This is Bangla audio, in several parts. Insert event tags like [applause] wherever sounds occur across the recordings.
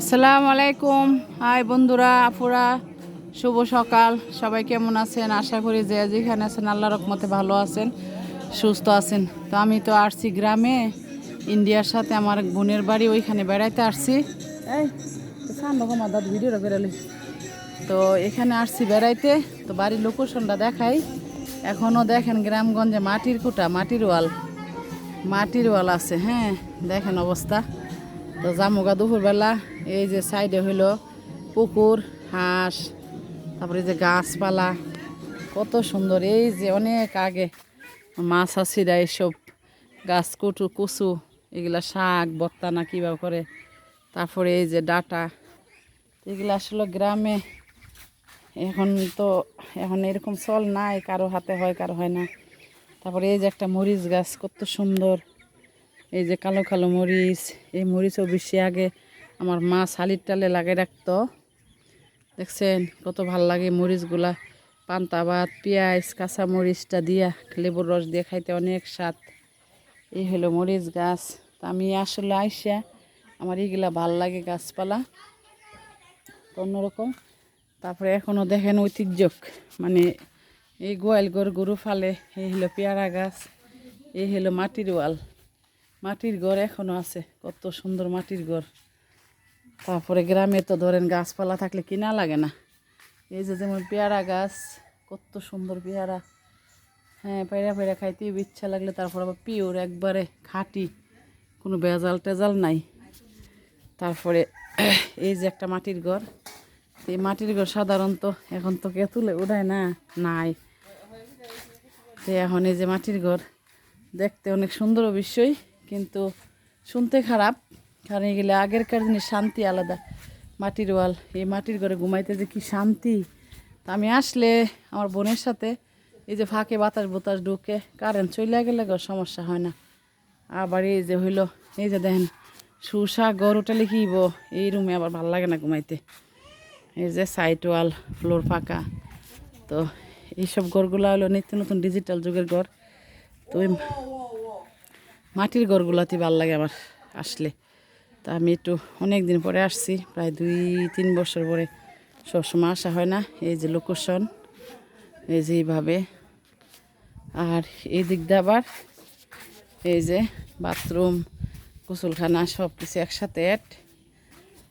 আসসালামু আলাইকুম। হাই বন্ধুরা, আপুরা, শুভ সকাল। সবাই কেমন আছেন? আশা করি যে যেখানে আছেন আল্লাহ রকমতে ভালো আছেন, সুস্থ আছেন। তো আমি তো আসছি গ্রামে, ইন্ডিয়ার সাথে আমার বোনের বাড়ি, ওইখানে বেড়াইতে আসছি। এই ভিডিওটা বেরোলি তো এখানে আসছি বেড়াইতে, তো বাড়ির লোকেশনটা দেখাই। এখনও দেখেন গ্রামগঞ্জে মাটির কুটা মাটির ওয়াল। মাটির ওয়াল আছে হ্যাঁ দেখেন অবস্থা। তো জামুগা দুপুরবেলা, এই যে সাইডে হইল পুকুর, হাঁস, তারপরে যে গাছপালা, কত সুন্দর। এই যে অনেক আগে মাছ আসিরা এইসব গাছ কুটু, কুচু, এগুলা শাক বত্তা না কীভাবে করে। তারপরে এই যে ডাটা, এগুলো আসলে গ্রামে এখন তো, এখন এরকম চল নাই, কারও হাতে হয়, কারও হয় না। তারপরে এই যে একটা মরিচ গাছ, কত সুন্দর। এই যে কালো কালো মরিচ, এই মরিচও বেশি আগে আমার মা শালির টালে লাগিয়ে রাখতো। দেখছেন, কত ভালো লাগে মরিচগুলা। পান্তা ভাত, পেঁয়াজ, কাঁচা মরিচটা দিয়া, লেবুর রস দিয়ে খাইতে অনেক স্বাদ। এই হলো মরিচ গাছ। তা আমি আসলে আইসা আমার এইগুলা ভালো লাগে গাছপালা। তো অন্যরকম। তারপরে এখনও দেখেন ঐতিহ্য মানে এই গোয়াল গরু গরু ফালে, এই হলো পেয়ারা গাছ, এই হলো মাটির ওয়াল। মাটির ঘর এখনও আছে, কত সুন্দর মাটির ঘর। তারপরে গ্রামে তো ধরেন গাছপালা থাকলে কিনা লাগে না। এই যে যেমন পেয়ারা গাছ, কত সুন্দর পেয়ারা। হ্যাঁ পেয়ারা পেয়ারা খাইতে ইচ্ছা লাগলে তারপর আবার পিওর, একবারে খাঁটি, কোনো ভেজাল টেজাল নাই। তারপরে এই যে একটা মাটির ঘর, এই মাটির ঘর সাধারণত এখন তো কে তুলে উঠায় না, নাই। তো এখন এই যে মাটির ঘর, দেখতে অনেক সুন্দর অবশ্যই। কিন্তু শুনতে খারাপ, কারণ এগুলো আগেরকার জিনিস শান্তি আলাদা। মাটির ওয়াল, এই মাটির ঘরে ঘুমাইতে যে কি শান্তি। তা আমি আসলে আমার বোনের সাথে এই যে ফাঁকে বাতাস বোতাস ঢুকে কারেন্ট চলে গেলে সমস্যা হয় না। আবার এই যে হইল, এই যে দেখেন, সুসা গরু উঠালে কিব এই রুমে আবার ভালো লাগে না ঘুমাইতে। এই যে সাইড ওয়াল ফ্লোর ফাঁকা। তো এইসব ঘরগুলো হলো নিত্য নতুন ডিজিটাল যুগের ঘর। তো মাটির ঘরগুলাতে ভালো লাগে আমার আসলে। তা আমি একটু অনেক দিন পরে আসছি, প্রায় দুই, তিন বছর পরে সবসময় আসা হয় না। এই যে লোকেশন এই যে এইভাবে। আর এই দিক দিয়ে আবার এই যে বাথরুম গোসলখানা সব কিছু একসাথে অ্যাড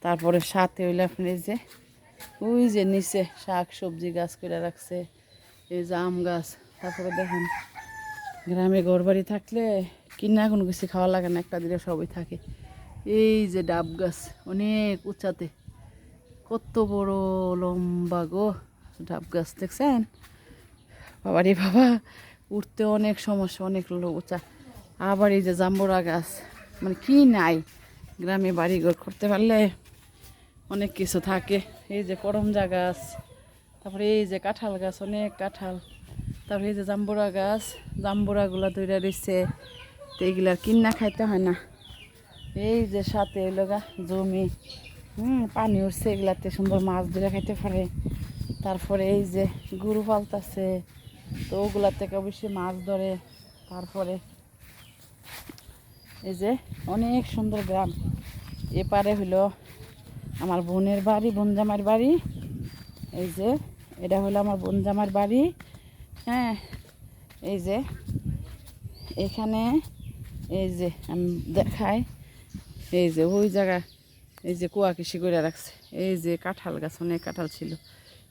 তারপরে সাথে হইলে আপনি এই যে, ওই যে নিচে শাক সবজি গাছ করে রাখছে, এই যে আম গাছ। তারপরে দেখেন, গ্রামে ঘর বাড়ি থাকলে কিনা কোনো কিছু খাওয়া লাগে না, একটা দিনে সবই থাকে। এই যে ডাব গাছ, অনেক উঁচাতে কত বড় লম্বা গো ডাব গাছ, দেখছেন? বাবারে বাবা, উঠতে অনেক সমস্যা, অনেক উঁচা আবার এই যে জাম্বুরা গাছ মানে কি নাই? গ্রামে বাড়ি ঘর করতে পারলে অনেক কিছু থাকে। এই যে করমজা গাছ, তারপরে এই যে কাঁঠাল গাছ, অনেক কাঁঠাল। তারপরে এই যে জাম্বুরা গাছ, জাম্বুরাগুলো ধরে রয়েছে তো এইগুলা কিনা খাইতে হয় না। এই যে সাথে এলো গা জমি, হুম, পানি উঠছে এগুলাতে, সুন্দর মাছ ধরে খাইতে পারে। তারপরে এই যে গরু পালতাছে, তো ওগুলা থেকে অবশ্যই মাছ ধরে। তারপরে এই যে অনেক সুন্দর গ্রাম। এপারে হলো আমার বোনের বাড়ি বোনজামার বাড়ি। এই যে এটা হলো আমার বোনজামার বাড়ি। হ্যাঁ এই যে এখানে এই যে, আমি, দেখাই। এই যে, ওই জায়গা, এই যে কুয়া কৃষি করে রাখছে। এই যে কাঁঠাল গাছ, অনেক কাঁঠাল ছিল।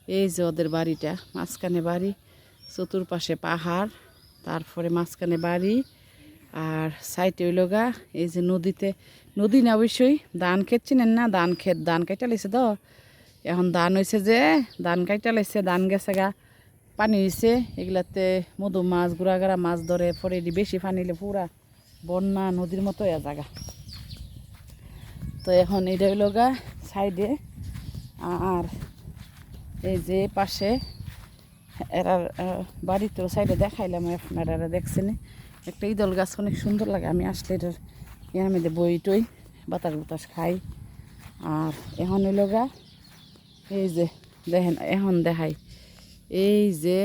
এই যে ওদের বাড়িটা, মাঝখানে বাড়ি, চতুর্পাশে পাহাড়, তারপরে মাঝখানে বাড়ি, আর সাইটে হইল গা, এই যে নদীতে, নদী না অবশ্যই, ধান ক্ষেত চিনেন না? ধান খেত ধান কাইটা লাইছে তো। এখন ধান হয়েছে যে, ধান কাইটা লাইছে, ধান গেছে গা, পানি হয়েছে এগুলাতে মধু মাছ গুড়াগাড়া মাছ ধরে, পরে বেশি পানি পুরা বন্যা নদীর মতো এ জায়গা। তো এখন এটা হইল গা সাইডে। আর এই যে পাশে আহ, বাড়িতেও সাইডে দেখাইলাম আপনারা দেখছেন। একটা ইদল গাছ অনেক সুন্দর লাগে। আমি আসলে এটার ইয়ার মধ্যে বই টই বাতাস বাতাস খাই। আর এখন হইল গা এই যে দেখেন এখন দেখাই। এই যে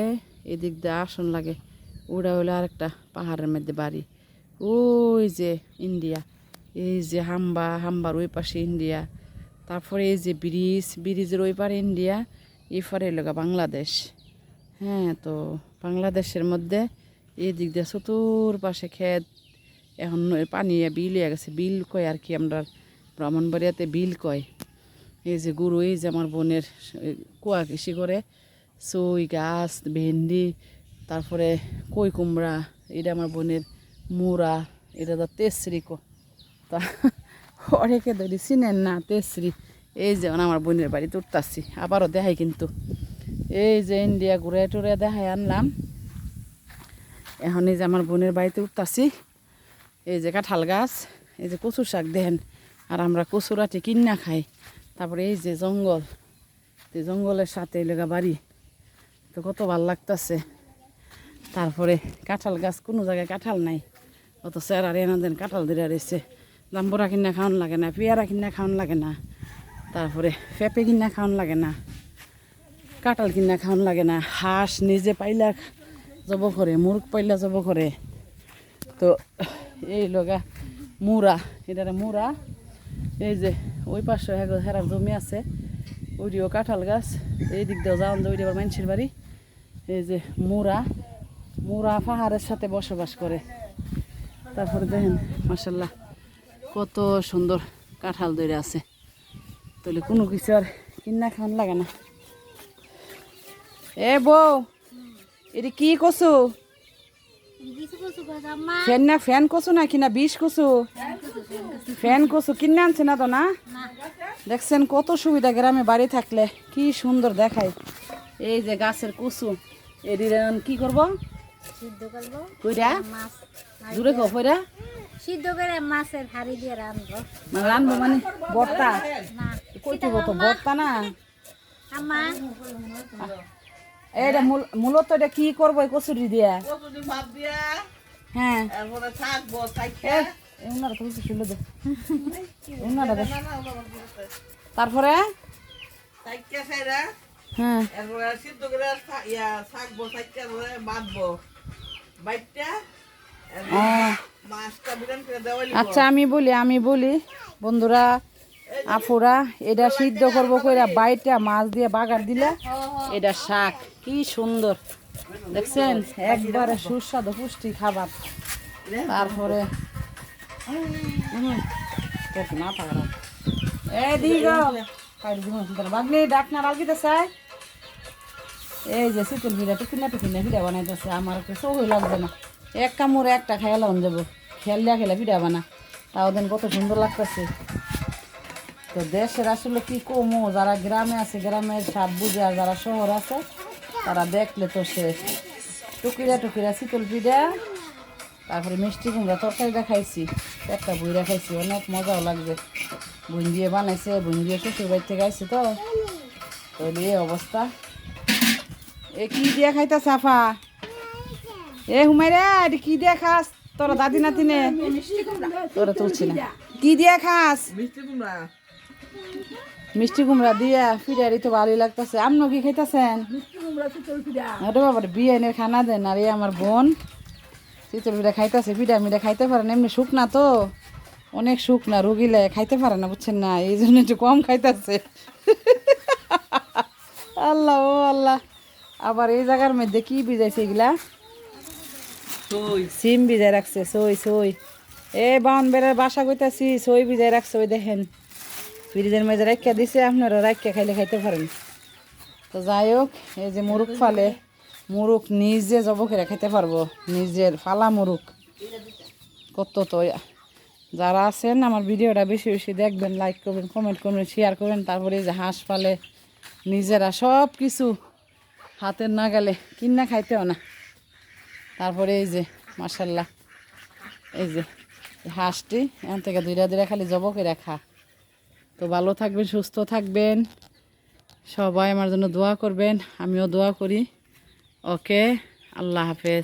এদিক দিয়ে আসন লাগে। ওটা হইল আরেকটা পাহাড়ের মধ্যে বাড়ি। ওই যে ইন্ডিয়া, এই যে হাম্বা, হাম্বার ওই পাশে ইন্ডিয়া। তারপরে এই যে ব্রিজ, ব্রিজের ওই পারে ইন্ডিয়া, এই পারে এলাকা বাংলাদেশ। হ্যাঁ তো বাংলাদেশের মধ্যে এই দিক দিয়ে চতুর পাশে ক্ষেত, এখন পানি বিল হয়ে গেছে, বিল কয় আর কি আমরা ব্রাহ্মণবাড়িয়াতে বিল কয়। এই যে গরু, এই যে আমার বোনের কুয়া কৃষি করে, চই, গাছ, ভেন্ডি, তারপরে কই কুমড়া, এটা আমার বোনের মুড়া এটা তো তেসরি কো। তা [laughs] অনেকে ধরি চিনেন না তেসরি। এই যে আমার বোনের বাড়িতে উঠতাছি, আবারও দেখাই কিন্তু। এই যে ইন্ডিয়া ঘুরে টুরে দেখাই আনলাম। এখন এই যে আমার বোনের বাড়িতে উঠতাছি। এই যে কাঁঠাল গাছ, এই যে কচু শাক দেন আর আমরা কচুরাটি কিনা খাই। তারপরে এই যে জঙ্গল, এই জঙ্গলের সাথে লেগা বাড়ি। তো কত ভালো লাগতাছে। তারপরে কাঁঠাল গাছ, কোনো জায়গায় কাঁঠাল নাই। অত স্যার আর এনা কাঁঠাল ধরে রয়েছে জাম্বুরা কিনা খাওয়ান লাগে না, পেয়ারা কিনা খাওয়ান লাগে না, তারপরে পেঁপে কিনা খাওয়ান লাগে না, কাঁঠাল কিনা খাওয়ান লাগে না, হাঁস নিজে পাইলা যাব করে মুরগ পাইলা যাব করে তো এই লগা মুড়া এটারে মুড়া এই যে ওই পাশে হেরার জমি আছে ওইটিও কাঁঠাল গাছ, এই দিক দিয়েও যাওয়ান ওইটি আবার মানুষের বাড়ি। এই যে মুড়া মুড়া পাহাড়ের সাথে বসবাস করে। তারপরে দেখেন মাসাল্লাহ কত সুন্দর কাঁঠাল দইরে আছে। তাহলে কোনো কিছু আর কিনা খাওয়ান লাগে না। এ বউ, এটা কি কচু ফ্যান না, ফ্যান কচু না কিনা বিষ কচু ফ্যান কচু কিনে আনছে না তো না? দেখছেন কত সুবিধা গ্রামে বাড়ি থাকলে, কি সুন্দর দেখায়। এই যে গাছের কচু এদিকে কি করব? সিদ্ধ করব। কইরা? মাছ জুড়ে কো কইরা? সিদ্ধ করে মাছের হাড়ি দিয়ে রানবো মানে মানে বর্তা কইতে তো বর্তা না? আমা এটা মূলত এটা কি করব কচুরি দিয়া? কচুরি ভাত দিয়া। হ্যাঁ। এরপরে থাকব এ, উনারা তো কিছু শুনলে দে। [laughs] উনারা তারপরে? সাইকা হ্যাঁ। এরপরে সিদ্ধ করে ইয়া থাকব ধরে বাঁধবো। আচ্ছা আমি বলি আমি বলি বন্ধুরা আপুরা এটা সিদ্ধ করব কইরা বাইটা মাছ দিয়ে বাগার দিলে এটা শাক কি সুন্দর। দেখছেন? একবারে সুস্বাদু পুষ্টি খাবার। তারপরে না এই দিগ। বাগনি ডাকনা রাগিতে চাই। এই যে শীতল ভিড়া টুকিনা টুকিনা ভিড়া বানাইতেছে, আমার সহই লাগবে না। এক কামড়ে একটা খেয়ালাম যাব, খেললে খেলে ভিড়া বানা। তাও দেন কত সুন্দর লাগতেছে। তো দেশের আসলে কি কমো, যারা গ্রামে আছে, গ্রামের স্বাদ বুঝে আর যারা শহর আছে, তারা দেখলে তো সে টুকিরা টুকিরা শীতল পিঠা তারপরে মিষ্টি কুমড়া তরকারিটা খাইছি, একটা বইরা খাইছি, অনেক মজাও লাগবে বুন দিয়ে বানাইছে বুন দিয়ে শ্বশুর বাড়ি থেকে তো। তো এই অবস্থা। এ কি দিয়া খাইতা সাফা এ হুমাই রে এটা কি দিয়া খাস? তোরা দাদি নাতিনে? তোরা তুলছি না। কি দিয়া খাস? মিষ্টি কুমড়া। মিষ্টি কুমড়া দিয়া ফিরারি তো ভালোই লাগতেছে। আপনিও কি খাইতেছেন? আরে বাবা বিয়ে এনে খানা দেন। আর আমার বোন শীতল পিঠা খাইতেছে পিঠা মিঠা খাইতে পারে না। এমনি শুকনা তো। অনেক শুকনা রুগিলে খাইতে পারে না বুঝছেন না? এই জন্য একটু কম খাইতেছে। [laughs] আল্লাহ ও আল্লাহ। আবার এই জায়গার মধ্যে কি বিজাইছে এগুলা? সিম ভিজাই রাখছে সই সই। এ বাউন বেড়ার বাসা কইতাছি সই ভিজাই রাখছে ওই দেখেন। ফ্রিজের মেঝে রাখিয়া দিছে আপনারা রাখিয়া খাইলে খাইতে পারেন। তো যাই হোক এই যে মুরুখ ফালে মুরুখ নিজে জব করে খাইতে পারব। নিজের ফালা মুরুখ। কত তো যারা আছেন আমার ভিডিওটা বেশি বেশি দেখবেন লাইক করবেন কমেন্ট করবেন শেয়ার করবেন। তারপরে এই যে হাঁস পালে নিজেরা সব কিছু হাতের না গেলে কিনা খাইতেও না। তারপরে এই যে মার্শাল্লা এই যে হাঁসটি, এখান থেকে দুইটা দুইটা খালি জব করে খা তো ভালো থাকবেন, সুস্থ থাকবেন। সবাই আমার জন্য দোয়া করবেন, আমিও দোয়া করি। ওকে, আল্লাহ হাফেজ।